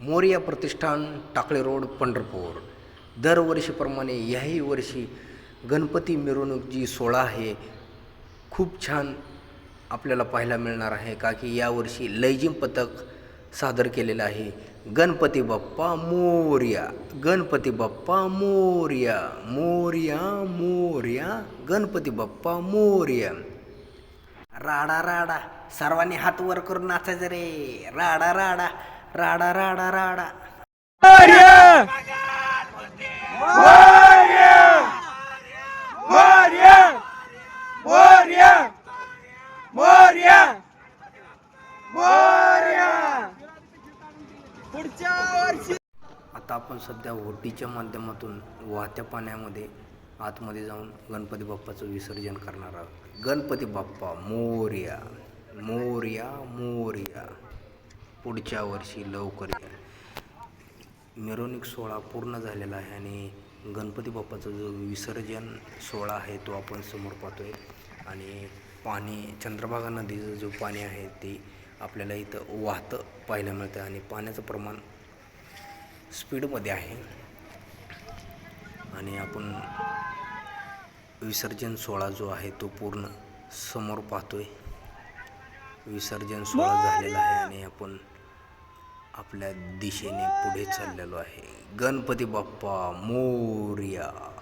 Moriya Pratishthan Takale road Pandharpur. दरवर्षीप्रमाणे याही वर्षी गणपती मिरवणूक जी सोहळा आहे खूप छान आपल्याला पाहायला मिळणार आहे का की यावर्षी लैजिम पथक सादर केलेलं आहे. गणपती बाप्पा मोर्या गणपती बाप्पा मोर्या मोर्या मोर्या गणपती बाप्पा मोर्या. राडा राडा सर्वांनी हात वर करून नाचायचं रे. राडा राडा. राडा राडा राडा. आता आपण सध्या होटीच्या माध्यमातून वाहत्या पाण्यामध्ये आतमध्ये जाऊन गणपती बाप्पाचं विसर्जन करणार आहोत. गणपती बाप्पा मोर्या. मोर्या मोर्या. पुढच्या वर्षी लवकर या. मिरवणूक सोहळा पूर्ण झालेला आहे आणि गणपती बाप्पाचा जो विसर्जन सोहळा आहे तो आपण समोर पाहतोय. आणि पाणी चंद्रभागा नदीचं जो पाणी आहे ते आपल्याला इथं वाहतं पाहायला मिळतं आणि पाण्याचं प्रमाण स्पीडमध्ये आहे. आणि आपण विसर्जन सोहळा जो आहे तो पूर्ण समोर पाहतोय. विसर्जन सोहळा झालेला आहे आणि आपण आपल्या दिशेने पुढे चाललेलो आहे. गणपती बाप्पा मोर्या.